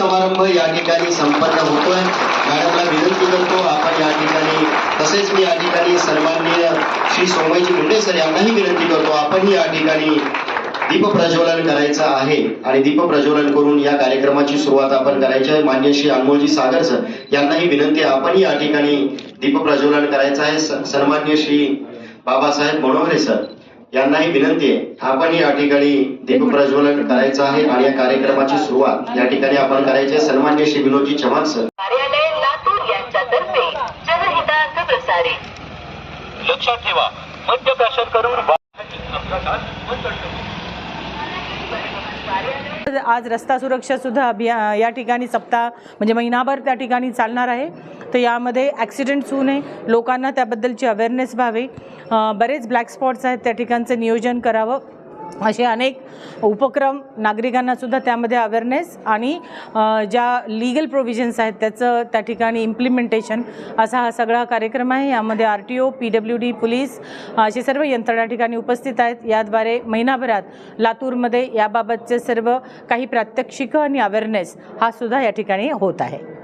समारंभ या ठिकाणी संपन्न होतोय. मॅडमला विनंती करतो आपण या ठिकाणी तसेच मी या ठिकाणी सन्माननीय श्री सोमयजी मुंडे सर यांनाही विनंती करतो आपणही या ठिकाणी दीप प्रज्वलन करायचं आहे. आणि दीप प्रज्वलन करून या कार्यक्रमाची सुरुवात आपण करायची आहे. मान्य श्री अनमोलजी सागर सर यांनाही विनंती आहे आपण या ठिकाणी दीप प्रज्वलन करायचं आहे. सन्मान्य श्री बाबासाहेब मनोहरे सर. यांनाही विनंती आहे. आपण या ठिकाणी दीप प्रज्वलन करायचं आहे आणि या कार्यक्रमाची सुरुवात या ठिकाणी आपण करायची आहे. सन्मान्य श्री विनोदजी चव्हाण सर. कार्यालय लातूर यांच्यातर्फे जनहितार्थ प्रसारित लक्षात ठेवा मद्य प्राशन करून आज रस्ता सुरक्षा सुद्धा अभिया या ठिकाणी सप्ताह म्हणजे महिनाभर त्या ठिकाणी चालणार आहे. तर यामध्ये ॲक्सिडेंट्स होऊ नये. लोकांना त्याबद्दलची अवेअरनेस व्हावी. बरेच ब्लॅक स्पॉट्स आहेत. त्या ठिकाणचं नियोजन करावं. असे अनेक उपक्रम नागरिकांनासुद्धा त्यामध्ये अवेअरनेस आणि ज्या लीगल प्रोव्हिजन्स आहेत त्याचं त्या ठिकाणी इम्प्लिमेंटेशन असा हा सगळा कार्यक्रम आहे. यामध्ये R T O P W D police असे सर्व यंत्रणा ठिकाणी उपस्थित आहेत. याद्वारे महिनाभरात लातूरमध्ये याबाबतचे सर्व काही प्रात्यक्षिकं आणि अवेअरनेस हा सुद्धा या ठिकाणी होत आहे.